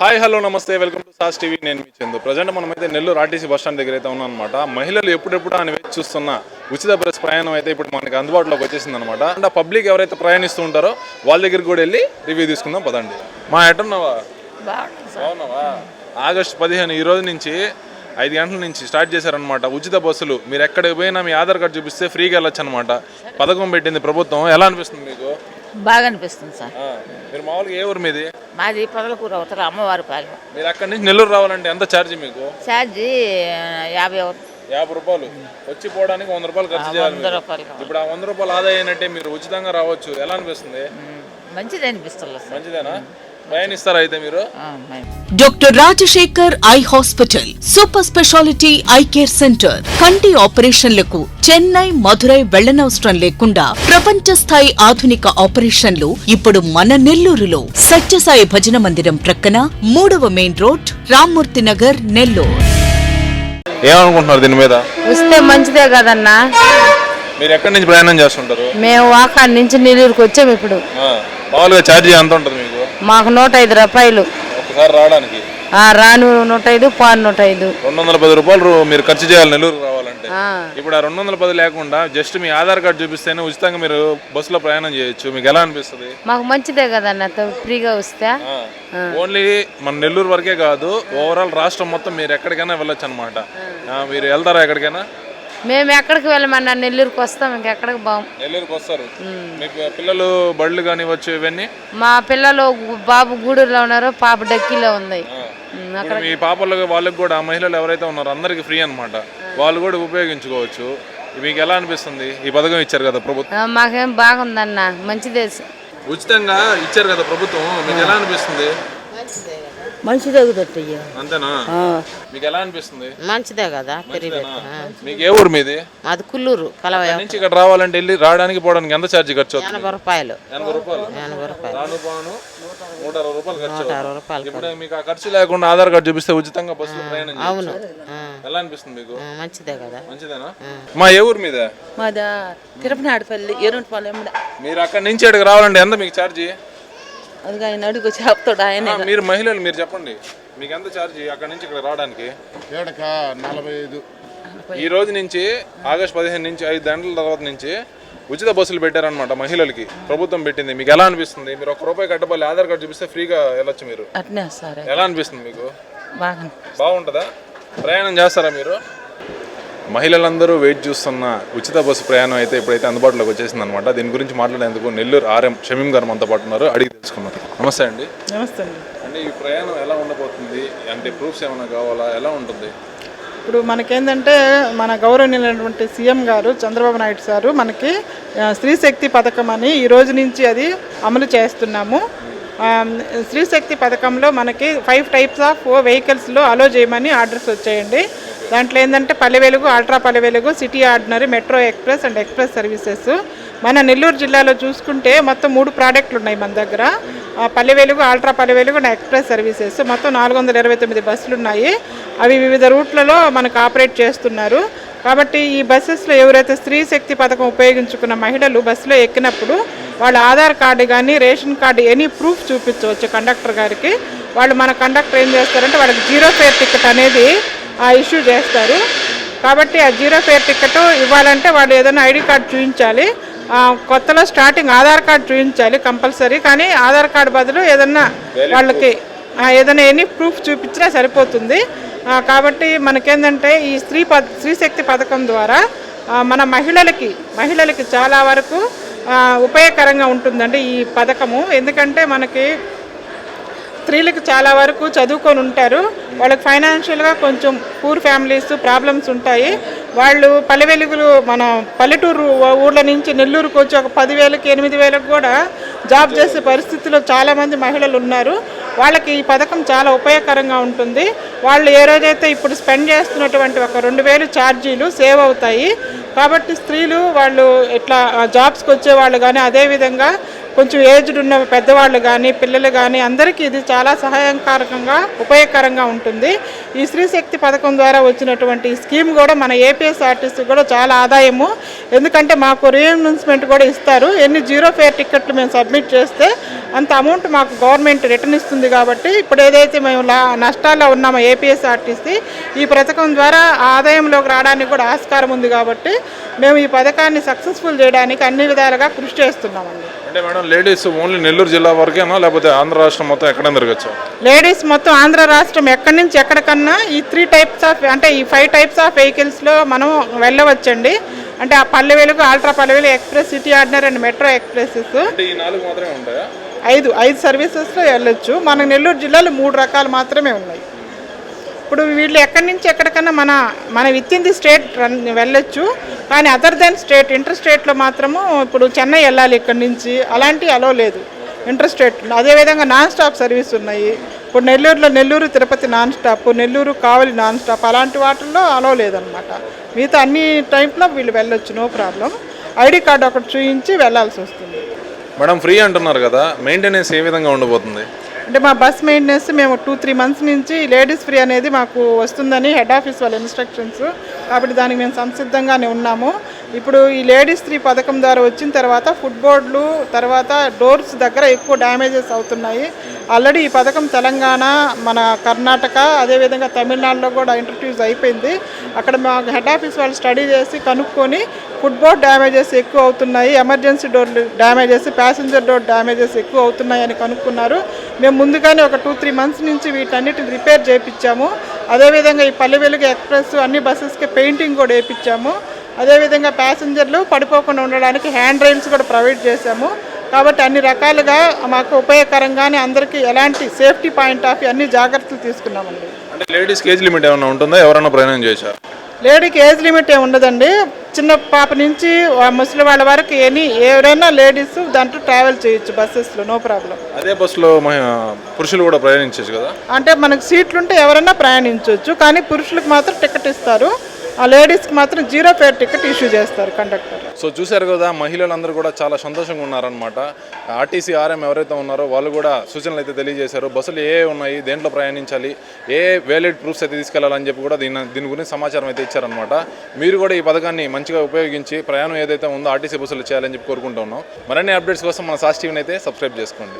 Hi hello నమస్తే welcome to sauce TV. నేను మీ చందు. ప్రజెంట్ మనమైతే నెల్లూరు ఆర్టీసీ బస్ స్టాండ్ దగ్గర అయితే ఉన్నాం అనమాట మహిళలు ఎప్పుడెప్పుడు అని వేచి చూస్తున్న ఉచిత బస్ ప్రయాణం అయితే ఇప్పుడు మనకి అందుబాటులోకి వచ్చేసింది అనమాట అంటే పబ్లిక్ ఎవరైతే ప్రయాణిస్తూ ఉంటారో వాళ్ళ దగ్గరికి కూడా వెళ్ళి రివ్యూ తీసుకుందాం పదండి. మా ఎట్టున్నావా బాగున్నావా? ఆగస్టు పదిహేను ఈ రోజు నుంచి ఐదు గంటల నుంచి స్టార్ట్ చేశారనమాట ఉచిత బస్సులు. మీరు ఎక్కడికి పోయినా మీ ఆధార్ కార్డు చూపిస్తే ఫ్రీగా వెళ్ళొచ్చు అనమాట పథకం పెట్టింది ప్రభుత్వం. ఎలా అనిపిస్తుంది మీకు? బాగా అనిపిస్తుంది సార్. ఆ, మీరు మామూలుగా ఏ ఊరు మీది? మాది పొదలకూర అవతల అమ్మవారి పాలెం. మీరు అక్కడి నుంచి నెల్లూరు రావాలంటే ఎంత ఛార్జ్ మీకు? ఛార్జీ యాభై అవుతుంది. యాభై రూపాయలు. వచ్చి పోవడానికి వంద రూపాయలు ఖర్చు చేయాలి వంద మీరు. రూపాయలు. కావాలి. ఇప్పుడు ఆ వంద రూపాయలు ఆదాయం అయినట్టే మీరు ఉచితంగా రావచ్చు. ఎలా అనిపిస్తుంది? ఉమ్, మంచిది అనిపిస్తుంది సార్. మంచిదేనా? ప్రయాణిస్తారా అయితే మీరు? ఆ, మంచి. Doctor Rajasekhar eye hospital super speciality eye care centre. కంటి ఆపరేషన్లకు చెన్నై మధురై వెళ్ళనవసరం లేకుండా ప్రపంచ స్థాయి ఆధునిక ఆపరేషన్లు ఇప్పుడు మన నెల్లూరులో. సత్యసాయి భజన మందిరం ప్రక్కన మూడవ మెయిన్ రోడ్ రామ్మూర్తి నగర్ నెల్లూరు. ఏమనుకుంటున్నారు దీని మీద? వస్తే మంచిదే కదన్నా. మీరు ఎక్కడి నుంచి ప్రయాణం చేస్తుంటారు? మేము వాకాడి నుంచి నెల్లూరుకి వచ్చాము ఇప్పుడు. ఆ, మామూలుగా ఛార్జీ ఎంత ఉంటుంది మీకు నూట ఐదు రూపాయలు. ఒకసారి రావడానికి? ఆ, రాను నూట ఐదు పాను నూట ఐదు రెండు వందల పది రూపాయలు మీరు ఖర్చు చేయాలి నెల్లూరు రావాలంటే. ఆ, ఇప్పుడు ఆ రెండు వందల పది లేకుండా జస్ట్ మీ ఆధార్ కార్డు చూపిస్తేనే ఉచితంగా మీరు బస్సులో ప్రయాణం చేయొచ్చు. మీకు ఎలా అనిపిస్తుంది? మాకు మంచిదే కదన్న త- ఫ్రీగా వస్తే. ఓన్లీ మన నెల్లూరు వరకే కాదు ఓవరాల్ రాష్ట్రం మొత్తం మీరు ఎక్కడికైనా వెళ్ళొచ్చు అనమాట మీరు వెళ్తారా ఎక్కడికైనా? మేము ఎక్కడికి వెళ్ళమన్నా నెల్లూరుకి వస్తాం ఇంకెక్కడికి బాం నెల్లూరుకి వస్తారు. మీకు పిల్లలు బళ్ళు కానివ్వచ్చు ఇవన్నీ? మా పిల్లలు బాబు గూడూరులో ఉన్నారు పాప డక్కీలో ఉంది. అక్కడ మీ పాపలకు వాళ్ళకి కూడా ఆ మహిళలు ఎవరైతే ఉన్నారో అందరికి ఫ్రీ అన్నమాట. వాళ్ళు కూడా ఉపయోగించుకోవచ్చు. మీకు ఎలా అనిపిస్తుంది? ఈ పథకం ఇచ్చారు కదా ప్రభుత్వం. మాకేం బాగుందన్న మంచిదే. ఉచితంగా ఇచ్చారు కదా ప్రభుత్వం. మీకు ఎలా అనిపిస్తుంది? మంచిదే కుదరయ్యా అంతేనా? మీకు ఎలా అనిపిస్తుంది? మంచిదే కదా? మీకు ఏ ఊరు మీది? మాది కుల్లూరు కలవయ. నుంచి ఇక్కడ రావాలంటే వెళ్ళి రావడానికి పోవడానికి ఎంత ఛార్జ్ ఖర్చు అవుతుంది? ఎనభై రూపాయలు. ఎనభై రూపాయలు? ఎనభై రూపాయలు. రాను పోను నూట అరవై రూపాయలు ఖర్చు అవుతుంది. అరవై రూపాయలు ఇప్పుడు మీకు ఆ ఖర్చు లేకుండా ఆధార్ కార్డు చూపిస్తే ఉచితంగా బస్సులో ప్రయాణం అవును. ఎలా అనిపిస్తుంది మీకు? మంచిదే కదా. మంచిదేనా? మా ఏ ఊరు మీద? మాదా తిరుపనాడిపల్లి ఎరుంటిపల్లి ఎమ్మడ మీరు అక్కడ నుంచి ఇక్కడికి రావాలంటే ఎంత మీకు ఛార్జీ? అది ఆయన అడుగు చెప్తాడు ఆయన. మీరు మహిళలు మీరు చెప్పండి. మీకు ఎంత ఛార్జీ అక్కడ నుంచి ఇక్కడ రావడానికి? ఏడక నలభై ఐదు ఈ రోజు నుంచి ఆగస్ట్ పదిహేను నుంచి ఐదు గంటల తర్వాత నుంచి ఉచిత బస్సులు పెట్టారనమాట మహిళలకి. ప్రభుత్వం పెట్టింది. మీకు ఎలా అనిపిస్తుంది? మీరు ఒక రూపాయి కట్టబోలి ఆధార్ కార్డు చూపిస్తే ఫ్రీగా వెళ్ళొచ్చు మీరు. అట్నే సరే ఎలా అనిపిస్తుంది మీకు? బాగా బాగుంటుందా? ప్రయాణం చేస్తారా మీరు? మహిళలందరూ వెయిట్ చూస్తున్న ఉచిత బస్సు ప్రయాణం అయితే ఇప్పుడైతే అందుబాటులోకి వచ్చేసింది అనమాట దీని గురించి మాట్లాడేందుకు నెల్లూరు ఆర్ఎం షమీం గారు మనతో పాటు ఉన్నారు. అడిగి తెలుసుకున్నారు నమస్తే అండి. నమస్తే అండి. అంటే ఈ ప్రయాణం ఎలా ఉండబోతుంది? అంటే ప్రూఫ్స్ ఏమైనా కావాలా? ఎలా ఉంటుంది? ఇప్పుడు మనకేంటంటే మన గౌరవనీయులైనటువంటి సీఎం గారు చంద్రబాబు నాయుడు సారు మనకి ఆ, స్త్రీ శక్తి పథకం అని ఈ రోజు నుంచి అది అమలు చేస్తున్నాము. ఆ, స్త్రీ శక్తి పథకంలో మనకి ఫైవ్ టైప్స్ ఆఫ్ వెహికల్స్లో అలో చేయమని ఆర్డర్స్ వచ్చాయండి. దాంట్లో ఏంటంటే పల్లె Velugu ultra Palle Velugu city ordinary metro express and express services మన నెల్లూరు జిల్లాలో చూసుకుంటే మొత్తం మూడు ప్రోడక్ట్లు ఉన్నాయి మన దగ్గర. ఆ, Palle Velugu ultra Palle Velugu express services. మొత్తం నాలుగు వందల ఇరవై తొమ్మిది బస్సులు ఉన్నాయి. అవి వివిధ రూట్లలో మనకు ఆపరేట్ చేస్తున్నారు. కాబట్టి ఈ బస్సెస్లో ఎవరైతే స్త్రీ శక్తి పథకం ఉపయోగించుకున్న మహిళలు బస్సులో ఎక్కినప్పుడు వాళ్ళ ఆధార్ కార్డు కానీ రేషన్ కార్డు ఎనీ ప్రూఫ్ చూపించవచ్చు కండక్టర్ గారికి. వాళ్ళు మన కండక్టర్ ఏం చేస్తారంటే వాళ్ళకి జీరో ఫేర్ టికెట్ అనేది ఇష్యూ చేస్తారు. కాబట్టి ఆ జీరో ఫేర్ టికెట్ ఇవ్వాలంటే వాళ్ళు ఏదైనా ఐడి కార్డు చూపించాలి కొత్తలో స్టార్టింగ్ ఆధార్ కార్డు చూపించాలి కంపల్సరీ కానీ ఆధార్ కార్డు బదులు ఏదన్నా వాళ్ళకి ఏదైనా ఎనీ ప్రూఫ్ చూపించినా సరిపోతుంది. కాబట్టి మనకేంటంటే ఈ స్త్రీ ప స్త్రీ శక్తి పథకం ద్వారా మన మహిళలకి మహిళలకి చాలా వరకు ఉపయోగకరంగా ఉంటుందండి ఈ పథకము. ఎందుకంటే మనకి స్త్రీలకు చాలా వరకు చదువుకొని ఉంటారు. వాళ్ళకి ఫైనాన్షియల్గా కొంచెం పూర్ ఫ్యామిలీస్ ప్రాబ్లమ్స్ ఉంటాయి. వాళ్ళు పల్లె వెలుగులు మన పల్లెటూరు ఊర్ల నుంచి నెల్లూరుకు వచ్చి ఒక పదివేలకు ఎనిమిది వేలకు కూడా జాబ్ చేసే పరిస్థితిలో చాలామంది మహిళలు ఉన్నారు. వాళ్ళకి ఈ పథకం చాలా ఉపయోగకరంగా ఉంటుంది. వాళ్ళు ఏ రోజైతే ఇప్పుడు స్పెండ్ చేస్తున్నటువంటి ఒక రెండు వేలు ఛార్జీలు సేవ్ అవుతాయి. కాబట్టి స్త్రీలు వాళ్ళు ఇట్లా జాబ్స్కి వచ్చే వాళ్ళు కానీ అదేవిధంగా కొంచెం ఏజ్డ్ ఉన్న పెద్దవాళ్ళు కానీ పిల్లలు కానీ అందరికీ ఇది చాలా సహాయకారకంగా ఉపయోగకరంగా ఉంటుంది. ఈ స్త్రీ శక్తి పథకం ద్వారా వచ్చినటువంటి స్కీమ్ కూడా మన ఏపీఎస్ఆర్టీసీ కూడా చాలా ఆదాయము. ఎందుకంటే మాకు రీఎంబర్స్మెంట్ కూడా ఇస్తారు. ఎన్ని జీరో ఫేర్ టికెట్లు మేము సబ్మిట్ చేస్తే అంత అమౌంట్ మాకు గవర్నమెంట్ రిటర్న్ ఇస్తుంది కాబట్టి ఇప్పుడు ఏదైతే మేము లా నష్టాల్లో ఉన్నామో ఏపీఎస్ఆర్టీసీ ఈ పథకం ద్వారా ఆదాయంలోకి రావడానికి కూడా ఆస్కారం ఉంది కాబట్టి మేము ఈ పథకాన్ని సక్సెస్ఫుల్ చేయడానికి అన్ని విధాలుగా కృషి చేస్తున్నామండి. అంటే మేడం లేడీస్ ఓన్లీ నెల్లూరు జిల్లా వరకేనా? లేకపోతే ఆంధ్ర రాష్ట్రం మొత్తం ఎక్కడైనా తిరగచ్చు? లేడీస్ మొత్తం ఆంధ్ర రాష్ట్రం ఎక్కడి నుంచి ఎక్కడికన్నా ఈ త్రీ టైప్స్ ఆఫ్ అంటే ఈ ఫైవ్ టైప్స్ ఆఫ్ వెహికల్స్లో మనం వెళ్ళవచ్చండి. అంటే ఆ పల్లె Velugu ultra Palle Velugu express city ordinary and metro expresses. ఐదు ఐదు సర్వీసెస్లో వెళ్ళొచ్చు. మన నెల్లూరు జిల్లాలో మూడు రకాలు మాత్రమే ఉన్నాయి. ఇప్పుడు వీళ్ళు ఎక్కడి నుంచి ఎక్కడికన్నా మన మన within the state run వెళ్ళొచ్చు. కానీ అదర్ దెన్ స్టేట్ ఇంటర్ స్టేట్లో మాత్రము ఇప్పుడు చెన్నై వెళ్ళాలి ఇక్కడి నుంచి. అలాంటి అలో లేదు. ఇంటర్ స్టేట్ అదేవిధంగా నాన్ స్టాప్ సర్వీస్ ఉన్నాయి. ఇప్పుడు నెల్లూరులో Nellore Tirupati non stop Nellore Kavali non stop అలాంటి వాటిల్లో అలో లేదనమాట మిగతా అన్ని టైంలో వీళ్ళు వెళ్ళొచ్చు నో ప్రాబ్లం ఐడి కార్డు ఒకటి చూపించి వెళ్ళాల్సి వస్తుంది. మేడం ఫ్రీ అంటున్నారు కదా. మెయింటెనెన్స్ ఏ విధంగా ఉండబోతుంది? అంటే మా బస్ మెయింటెనెన్స్ మేము టూ త్రీ మంత్స్ నుంచి లేడీస్ ఫ్రీ అనేది మాకు వస్తుందని హెడ్ ఆఫీస్ వాళ్ళ ఇన్స్ట్రక్షన్స్. కాబట్టి దానికి మేము సంసిద్ధంగానే ఉన్నాము. ఇప్పుడు ఈ లేడీస్ త్రీ పథకం ద్వారా వచ్చిన తర్వాత ఫుడ్ బోర్డులు తర్వాత డోర్స్ దగ్గర ఎక్కువ డ్యామేజెస్ అవుతున్నాయి. ఆల్రెడీ ఈ పథకం తెలంగాణ మన కర్ణాటక అదేవిధంగా తమిళనాడులో కూడా ఇంట్రడ్యూస్ అయిపోయింది. అక్కడ మా హెడ్ ఆఫీస్ వాళ్ళు స్టడీ చేసి కనుక్కొని ఫుడ్ బోర్డ్ డ్యామేజెస్ ఎక్కువ అవుతున్నాయి ఎమర్జెన్సీ డోర్లు డ్యామేజెస్ ప్యాసింజర్ డోర్ డ్యామేజెస్ ఎక్కువ అవుతున్నాయి అని కనుక్కున్నారు. మేము ముందుగానే ఒక టూ త్రీ మంత్స్ నుంచి వీటన్నిటిని రిపేర్ చేయించాము అదేవిధంగా ఈ పల్లె వెలుగు ఎక్స్ప్రెస్ అన్ని బస్సెస్కి పెయింటింగ్ కూడా వేయించాము అదేవిధంగా ప్యాసింజర్లు పడిపోకుండా ఉండడానికి హ్యాండ్ రైల్స్ కూడా ప్రొవైడ్ చేశాము. కాబట్టి అన్ని రకాలుగా మాకు ఉపయోగకరంగానే అందరికీ ఎలాంటి సేఫ్టీ పాయింట్ ఆఫ్ అన్ని జాగ్రత్తలు తీసుకున్నామండి. అంటే లేడీస్కి ఏజ్ లిమిట్ ఏమైనా ఉంటుందా? ఎవరైనా ప్రయాణం చేశారు? లేడీకి ఏజ్ లిమిట్ ఏమి ఉండదండి. చిన్న పాప నుంచి ముసలి వాళ్ళ వరకు ఎనీ ఎవరైనా లేడీస్ దాంట్లో ట్రావెల్ చేయొచ్చు బస్సెస్లో నో ప్రాబ్లం అదే బస్సులో పురుషులు కూడా ప్రయాణించవచ్చు కదా? అంటే మనకు సీట్లు ఉంటే ఎవరైనా ప్రయాణించవచ్చు కానీ పురుషులకు మాత్రం టికెట్ ఇస్తారు. ఆ లేడీస్కి మాత్రం జీరో ఫేర్ టికెట్ ఇష్యూ చేస్తారు కండక్టర్. సో చూశారు కదా మహిళలందరూ కూడా చాలా సంతోషంగా ఉన్నారనమాట ఆర్టీసీ ఆర్ఎం ఎవరైతే ఉన్నారో వాళ్ళు కూడా సూచనలు అయితే తెలియజేశారు. బస్సులు ఏ ఉన్నాయి దేంట్లో ప్రయాణించాలి ఏ వ్యాలిడ్ ప్రూఫ్స్ అయితే తీసుకెళ్ళాలని చెప్పి కూడా దీని దీని గురించి సమాచారం అయితే ఇచ్చారనమాట మీరు కూడా ఈ పథకాన్ని మంచిగా ఉపయోగించి ప్రయాణం ఏదైతే ఉందో ఆర్టీసీ బస్సులు చేయాలని చెప్పి కోరుకుంటున్నాం మరిన్ని అప్డేట్స్ కోసం మన సాస్ టీవీని అయితే సబ్స్క్రైబ్ చేసుకోండి.